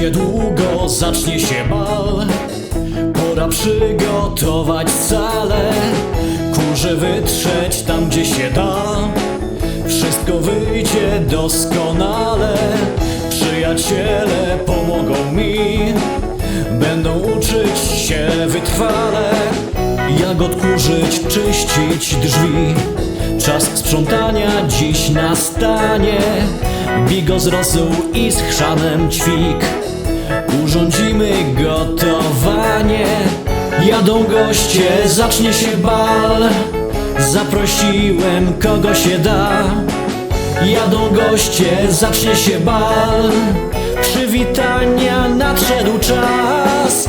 niedługo zacznie się bal. Pora przygotować salę Kurze wytrzeć tam gdzie się da. Wszystko wyjdzie doskonale Przyjaciele pomogą mi. Będą uczyć się wytrwale Jak odkurzyć, czyścić drzwi. Czas sprzątania dziś nastanie Bigos rosół i z chrzanem ćwik Urządzimy gotowanie. Jadą goście, zacznie się bal. Zaprosiłem kogo się da. Jadą goście, zacznie się bal. Przywitania nadszedł czas.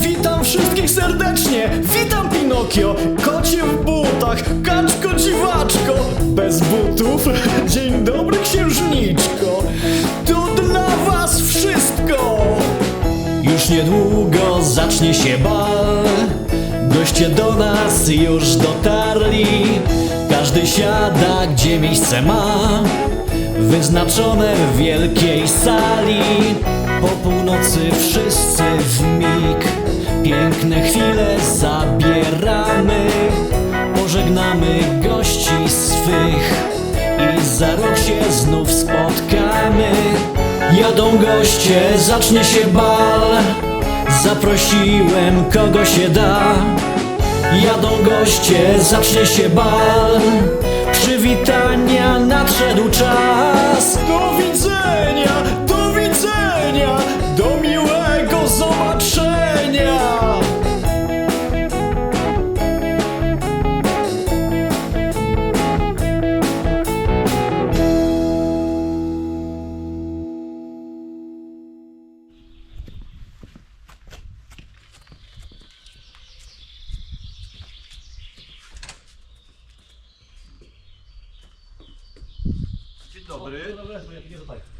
Witam wszystkich serdecznie, witam Pinokio. Kocie w butach, kaczko dziwaczko. Bez butów, dzień dobry księżniczko niedługo zacznie się bal. Goście do nas już dotarli. Każdy siada gdzie miejsce ma. Wyznaczone w wielkiej sali. Po północy wszyscy w mig. Piękne chwile zabieramy Jadą goście, zacznie się bal. Zaprosiłem kogo się da. Jadą goście, zacznie się bal Dobry.